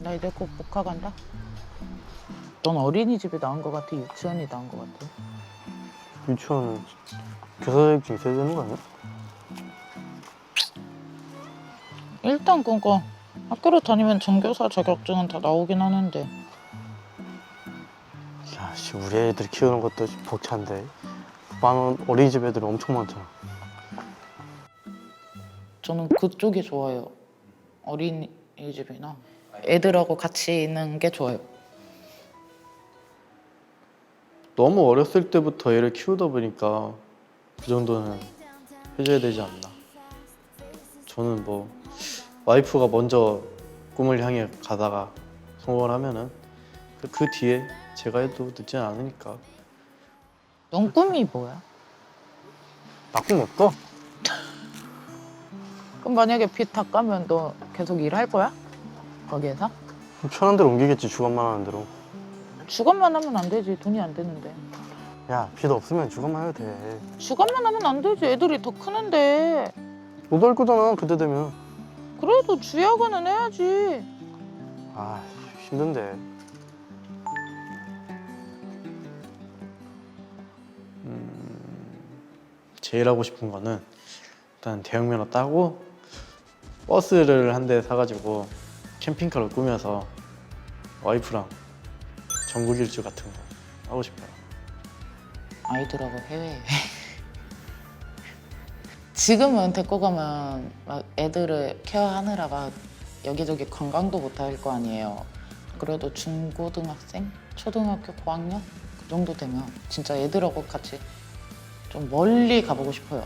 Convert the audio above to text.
나 이제 곧 복학 간다. 넌 어린이집이 나은 것 같아? 유치원이 나은 것 같아? 유치원은 교사 자격증 있어야 되는 거 아니야? 일단 그거 학교를 다니면 전교사 자격증은 다 나오긴 하는데 야, 씨, 우리 애들 키우는 것도 벅찬데. 많은 어린이집 애들 엄청 많잖아. 저는 그쪽이 좋아요. 어린이집이나 애들하고 같이 있는 게 좋아요. 너무 어렸을 때부터 애를 키우다 보니까 그 정도는 해줘야 되지 않나. 저는 뭐 와이프가 먼저 꿈을 향해 가다가 성공을 하면은 그- 그 뒤에 제가 해도 늦지 않으니까. 넌 꿈이 뭐야? 나꿈 없어. 그럼 만약에 빚 다 까면 너 계속 일할 거야? 거기에서? 편한 대로 옮기겠지, 주간만 하는 대로. 주간만 하면 안 되지. 돈이 안 되는데. 야, 빚 없으면 주간만 해도 돼. 주간만 하면 안 되지. 애들이 더 크는데. 너도 할 거잖아, 그때 되면. 그래도 주야간은 해야지. 아, 힘든데. 제일 하고 싶은 거는 일단 대형 면허 따고 버스를 한 대 사가지고 캠핑카로 꾸며서 와이프랑 전국 일주 같은 거 하고 싶어요. 아이들하고 해외. 지금은 데리고 가면 막 애들을 케어하느라 막 여기저기 관광도 못 할 거 아니에요. 그래도 중고등학생, 초등학교 고학년 그 정도 되면 진짜 애들하고 같이 좀 멀리 가보고 싶어요.